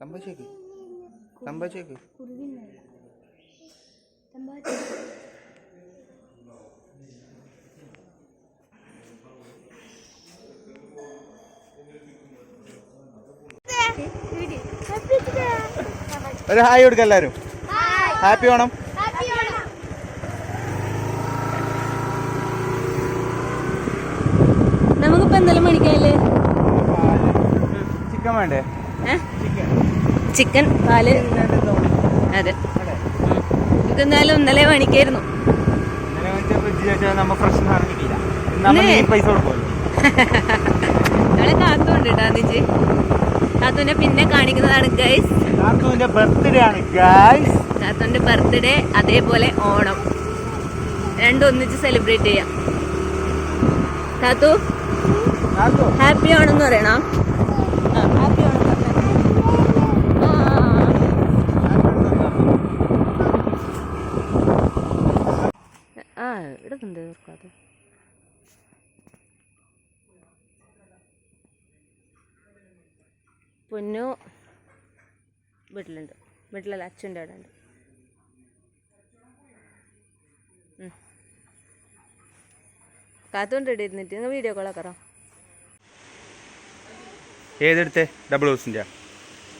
തമ്പാച്ചേക്ക് തമ്പാച്ചേക്ക് ഒരു ഹായ് കൊടുക്ക എല്ലാരും. ഹാപ്പി ഓണം. എന്തെല്ലാം മേടിക്കാല്ലേ ചിക്കൻ വേണ്ടേ? ചിക്കൻ. പാൽ? അതെ. നമുക്ക് എന്തായാലും ഇന്നലെ മേടിക്കായിരുന്നു നമ്മ ഫ്രഷ് സാധനം നമ്മൾ ഈ പൈസ കൊടുക്കുമല്ലോ ഞങ്ങളെ കാത്തുണ്ട് ഡാന്നിച്ച് കാത്തുവിനെ പിന്നെ കാണിക്കുന്നതാണ് ഗൈസ് നാത്തുവിന്റെ ബർത്ത്ഡേ ആണ് കാത്തുവിന്റെ ബർത്ത്ഡേ അതേപോലെ ഓണം. രണ്ടും ഒന്നിച്ച് സെലിബ്രേറ്റ് ചെയ്യാം. കാത്തു? ഹാപ്പി ആണെന്ന് പറയണോ. ഇടുന്നുണ്ട് പൊന്നു വീട്ടിലുണ്ട്. വീട്ടിലല്ല അച്ഛന്റെ അവിടെ ഉണ്ട്. കാത്തുകൊണ്ട് ഇവിടെ ഇരുന്നിട്ട് നിങ്ങൾ വീഡിയോ കോളാക്കറോ ഏതെടുത്തേ? ഡബിൾ ഹൗസിന്റെ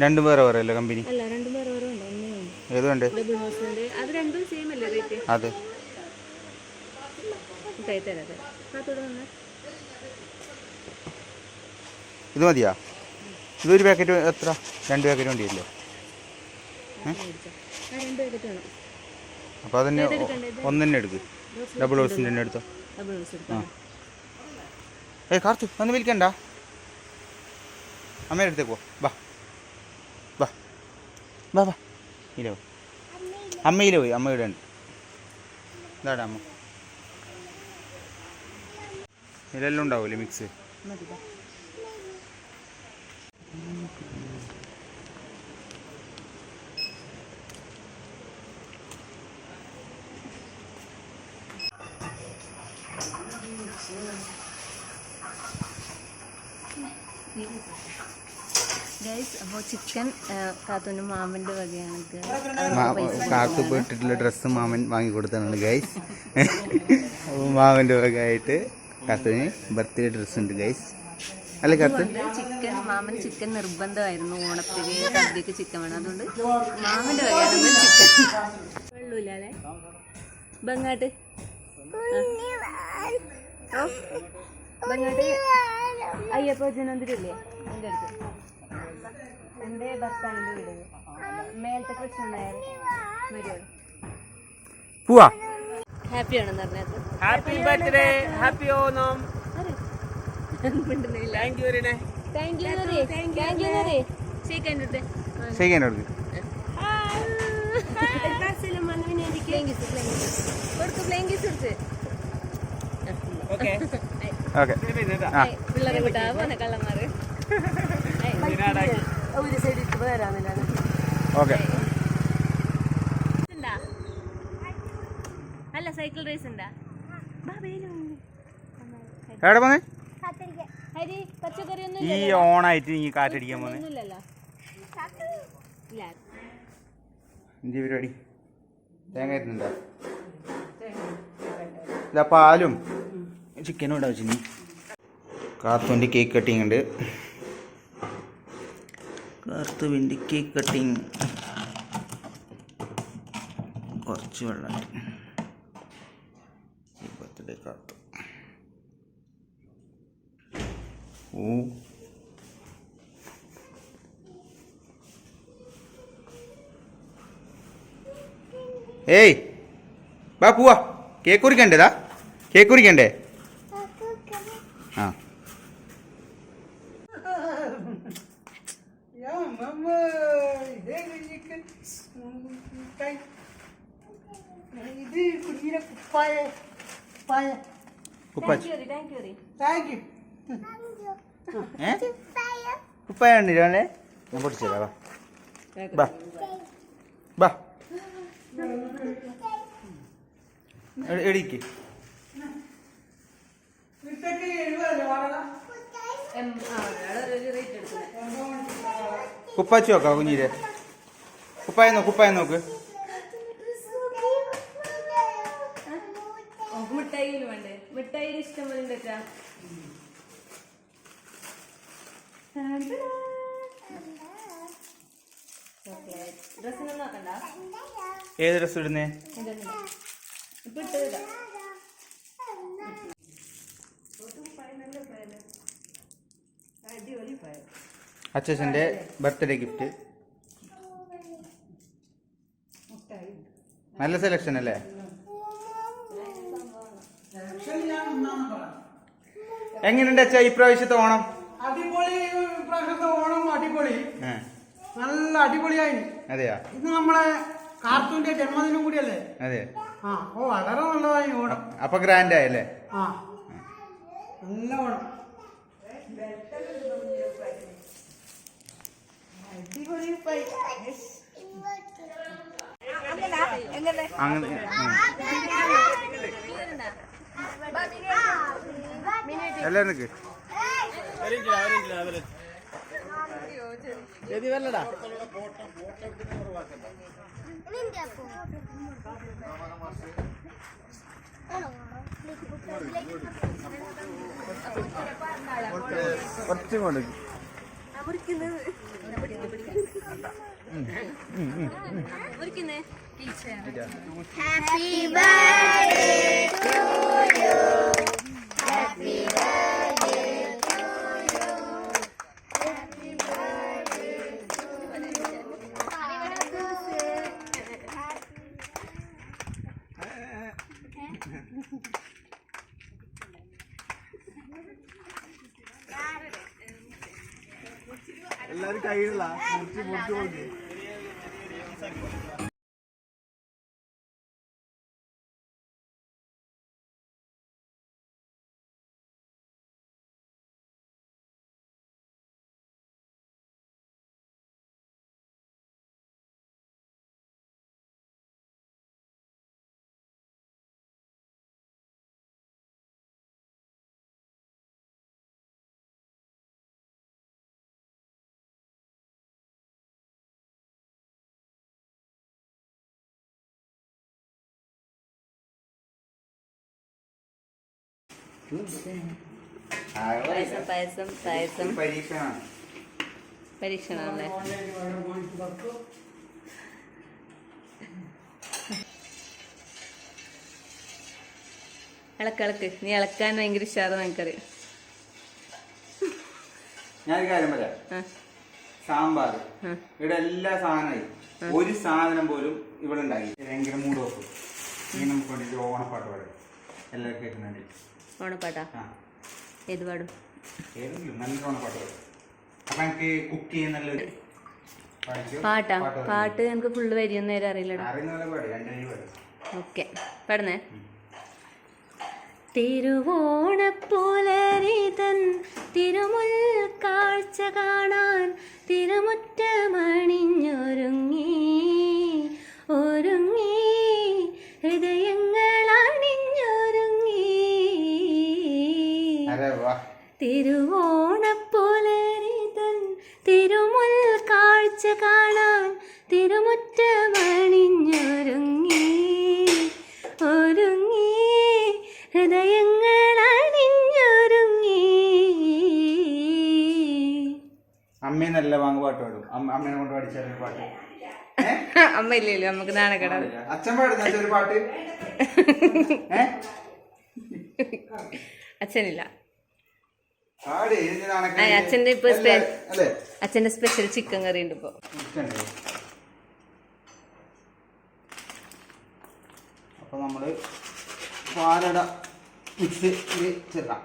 രണ്ടും വേറെ വേറെ അല്ലേ കമ്പനി ഏതുണ്ട് ഹൗസിന്റെ അത് ഇത് മതിയാ? ഇതൊരു പാക്കറ്റ് എത്ര? രണ്ട് പാക്കറ്റ് വേണ്ടിയില്ലേ അപ്പോൾ അതന്നെ ഒന്ന് തന്നെ എടുക്ക്. ഡബിൾ ഹൗസിന്റെ തന്നെ എടുത്തോ. ഏയ് കാർത്തു ഒന്ന് വിളിക്കണ്ട? അമ്മയുടെ അടുത്തേക്ക് വാ. വാ. വാ ബാ ഇല്ല പോയി അമ്മയിലെ പോയി അമ്മ ഇവിടെ ഉണ്ട് ഇതാടാ അമ്മ. ഇതെല്ലാം ഉണ്ടാവില്ലേ മിക്സ് ഗൈസ് അപ്പോൾ ചിക്കൻ മാമന്റെ വകയാണ് കാത്തു പോയിട്ടുള്ള ഡ്രസ്സ് മാമൻ വാങ്ങി കൊടുത്തതാണ് ഗൈസ് മാമന്റെ വകയായിട്ട് കാത്തുവിന് ബർത്ത്ഡേ ഡ്രസ് ഉണ്ട് ഗൈസ് അല്ലെ കാത്തു? ചിക്കൻ മാമൻ ചിക്കൻ നിർബന്ധമായിരുന്നു ഓണത്തിന് സദ്യക്ക് ചിക്കൻ വേണം. അതുകൊണ്ട് മാമന്റെ വകയാണ് ചിക്കൻ ബങ്ങാട്ട് ഓ. ബങ്ങാട്ട് അയ്യപ്പ ജനന്തിരില്ലേ? എന്റെ അടുത്ത്. എന്റെ ഭർത്താവിന്റെ വീട്. മേലത്തെ കൃഷ്ണൻ നായർ മരിയോട് പോവാ ഹാപ്പി ആണെന്ന് പറഞ്ഞത് happy birthday happy Onam thank you very thank you നറി thank you നറി ഷേക്ക് ഹാൻഡ് കൊടുക്ക്. പ്ലേയിങ് ഗീസ് എടുത്ത് ഓക്കെ പിള്ളേരെ വിട്ടാ പോന്നെ കള്ളന്മാര്. ഒരു സൈഡ് ഇട്ട് വരാന്നില്ല ഓക്കെ. അല്ല സൈക്കിൾ റേസ് ഉണ്ടാ എവിടെ പോന്നെ? ഈ ഓണായിട്ട് നീ കാറ്റടിക്കാൻ പോന്നെ. എന്ത് പരിപാടി? തേങ്ങ ഇരുന്നുണ്ടോ ഇതാ പാലും. ചിക്കനും ഉണ്ടാവും ചിന്നി കാത്തുവിന്റെ കേക്ക് കട്ടിങ് ഉണ്ട് കാത്തുവിന്റെ കേക്ക് കട്ടിങ് കുറച്ച് വെള്ളം. ബർത്ത്ഡേ കാത്തു ഓ. ഏയ് വാ പോവാ. കേക്ക് കുറിക്കണ്ടേതാ കേക്ക് കുറിക്കണ്ടേ? കുപ്പായ താങ്ക് ഞാൻ പൊട്ടിച്ചേരാ ബാ. എടിക്ക്. കുപ്പാച്ചു നോക്കാം കുഞ്ഞിരെ. കുപ്പായ നോക്ക് കുപ്പായ നോക്ക്. മിഠായിലും വേണ്ടേ? മിഠായിയുടെ ഇഷ്ടം പോലെ വെച്ചാ ഏത് ഡ്രസ് ഇടുന്നേ? ഇപ്പൊ ഇട്ടതാ അച്ഛന്റെ ബർത്ത്ഡേ ഗിഫ്റ്റ്. നല്ല സെലക്ഷൻ അല്ലേ? എങ്ങനെയുണ്ട് അച്ഛാ ഇപ്രാവശ്യത്തെ ഓണം? അടിപൊളി ഇപ്രാവശ്യത്തെ ഓണം അടിപൊളി. നല്ല അടിപൊളിയായി. അതെയാ? ഇത് നമ്മളെ കാർത്തൂന്റെ ജന്മദിനം കൂടിയല്ലേ? അതെ. ആ ഓ വളരെ നല്ലതായി ഓണം. അപ്പൊ ഗ്രാൻഡ് ആയല്ലേ? ആ. നല്ല ഓണം. അങ്ങനെ ഉം. എല്ലാരും നിക്ക് കുറച്ചും കൊണ്ട്. മുറിക്കുന്നേ. എല്ലാരും പായസം പായസം. പായസം പരീക്ഷണമാണ്. ഇളക്ക് ഇളക്കിളക്ക് നീ ഇളക്കാൻ ഭയങ്കര ഇഷ്ടമാണ് എനിക്കറിയാം ഞാനൊരു കാര്യം പറയാം. സാമ്പാർ. ഇവിടെ എല്ലാ സാധനമായി. ഒരു സാധനം പോലും ഇവിടെ ഉണ്ടായി ഭയങ്കര മൂഡ് ഓഫ്. ഇനി നമുക്ക് വേണ്ടിയിട്ട് ഓണപ്പാട്ട് പാടും എല്ലാവർക്കും കേൾക്കുന്നുണ്ട് ഓണപ്പാട്ടാ? ഏത് പാടും? പാട്ടാ? പാട്ട് പാടും. പാട്ട് എനിക്ക് ഫുള്ള് വരിയെന്ന് നേരം അറിയില്ലടാ. ഓക്കെ. പാടുന്നേ? തിരുവോണപ്പുലരിതൻ തിരുമുൽ കാഴ്ച കാണാൻ തിരുമുറ്റമണിഞ്ഞൊരുങ്ങി പാട്ട് പാടും അമ്മ അമ്മേനെ കൊണ്ട് പഠിച്ചാൽ പാട്ട്. അമ്മ ഇല്ലല്ലോ നമുക്ക് നാണക്കേടാ അച്ഛൻ പാടുന്ന ഒരു പാട്ട്. അച്ഛനില്ല. അച്ഛന്റെ ഇപ്പൊ അച്ഛന്റെ സ്പെഷ്യൽ ചിക്കൻ കറി ഉണ്ട് ഇപ്പൊ. അപ്പൊ നമ്മൾ പാലട മിക്സ് ചേർക്കാം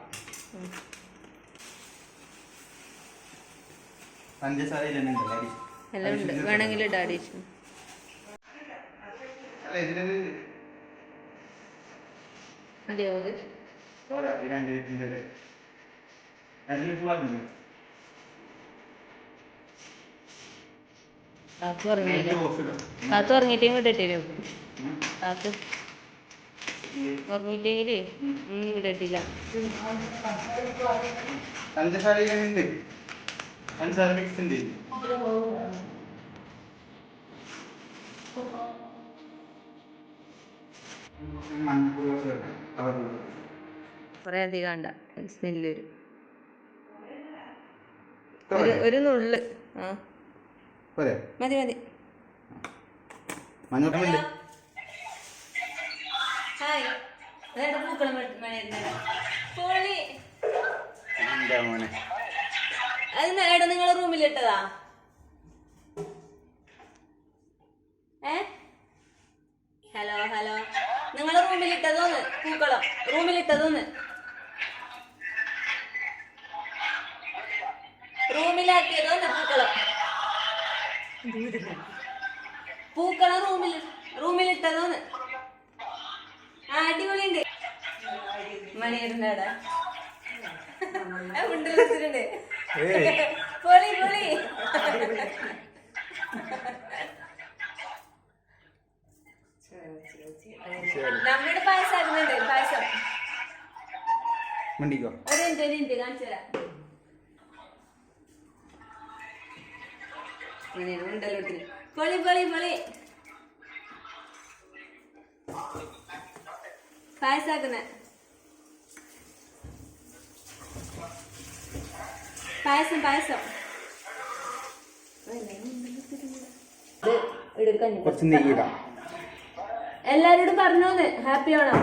പഞ്ചസാര ഇതിലുണ്ടല്ലോ അരി. എല്ലാം ഉണ്ട് അല്ല ഇതിലൊരു പോരാ, ഈ രണ്ട് ഒരു- ലിറ്റർ. കാത്തു. കാത്തു ഇങ്ങോട്ട്. കാത്തു. ഇട്ടില്ല. പഞ്ചസാര പഞ്ചസാര മിക്സ് ഉണ്ട് കുറേ അധികം സ്മെല്ല് വരും ഒരു ഒരു നുള്ള്. ആ. മതി മതി. മഞ്ഞൾക്കുണ്ട് ഹായ്. പൂക്കളം എന്താ മോനെ. അത് എടാ നിങ്ങളെ റൂമിലിട്ടതാ ഏ? Hello hello. നിങ്ങളെ റൂമിലിട്ടതോന്ന് പൂക്കളം. റൂമിലിട്ടതോന്ന് റൂമിലാക്കിയതോന്ന് പൂക്കളം. പൂക്കളം റൂമിൽ റൂമിലിട്ടതോന്ന് ആ അടിപൊളിയുണ്ട്. മണിയിരുന്നടാ ഉണ്ട് വെച്ചിട്ടുണ്ട്. പൊളി പൊളി നമ്മുടെ പായസം ആക്കുന്നുണ്ട് പായസം. മിണ്ടിക്കോ? ഒരു മിനിറ്റ് ഒരു മിനിറ്റ് കാണിച്ചു തരാം പൊളി പൊളി പൊളി. പായസാക്കുന്ന. പായസം പായസം. കുറച്ച് നെയ്യിടാം എല്ലാരോടും പറഞ്ഞോന്ന്. ഹാപ്പി ആണോ?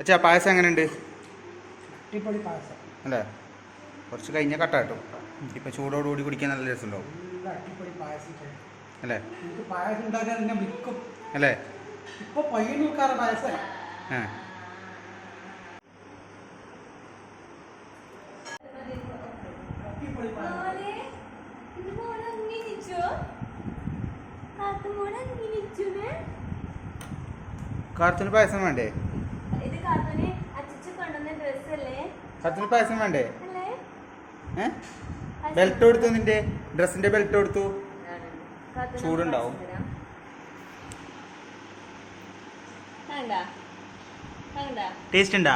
അച്ഛാ പായസം എങ്ങനെയുണ്ട്? അല്ലേ? കുറച്ച് കഴിഞ്ഞ കട്ട കേട്ടോ ഇപ്പം ചൂടോടുകൂടി കുടിക്കാൻ നല്ല രസമുണ്ടാവും. അല്ലേ? പായസം ഉണ്ടാക്കാൻ എന്നെ വിൽക്കും. അല്ലേ? ഇപ്പൊ പയ്യൻ വിൽക്കാറ് പായസം? കാർത്തൂന് വേണ്ടേ? ഇത് കാത്തുന് അച്ചച്ച കൊണ്ടുവന്ന ഡ്രസ് അല്ലേ? കാർത്തൂന് പായസം വേണ്ടേ? ബെൽറ്റ് കൊടുത്തു നിന്റെ? ഡ്രസ്സിന്റെ ബെൽറ്റ് കൊടുത്തു? ചൂടുണ്ടാവും. ടേസ്റ്റ് ഉണ്ടാ?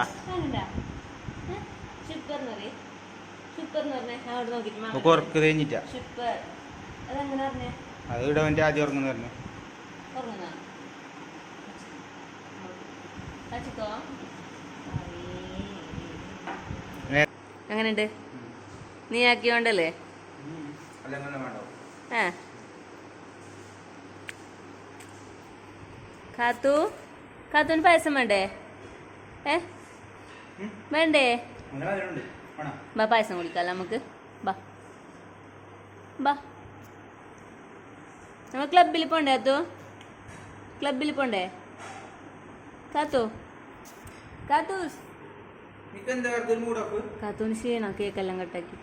ഏ? ഉറക്ക് കഴിഞ്ഞിട്ടാ. അത് ഇവിടെ അവന്റെ ആദ്യം ഉറങ്ങുന്ന പറഞ്ഞു. എങ്ങനെയുണ്ട്? നീ ആക്കിയോണ്ടല്ലേ? ആ കാത്തു? കാത്തുന് പായസം വേണ്ടേ? ഏ? വേണ്ടേ? ബാ പായസം കുടിക്കാല്ലോ നമുക്ക്? ബാ. ബാ. നമ്മൾ ക്ലബിൽ പോണ്ടേ കാത്തു? ക്ലബിൽ പോണ്ടേ? കാത്തു? കാത്തൂസ് കാത്തൂന് ക്ഷീണം കേക്കെല്ലാം കട്ടാക്കി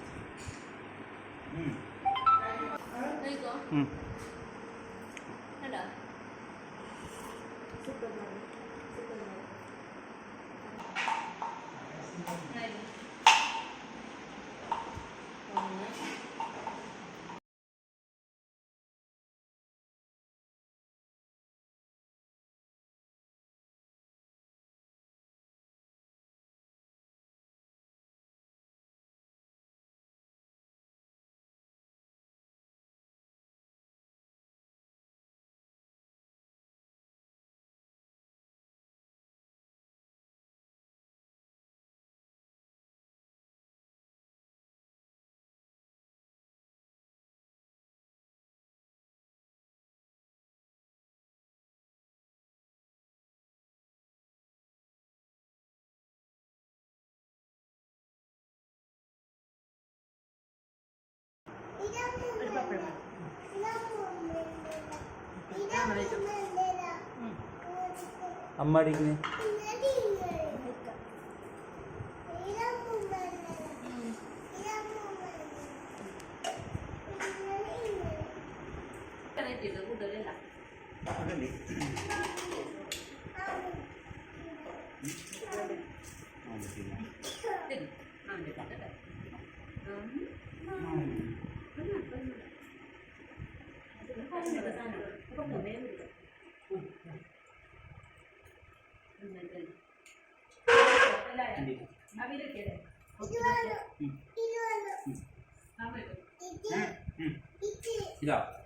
അമ്മ അടിക്കുന്നേ Thank you. como negro. Mira.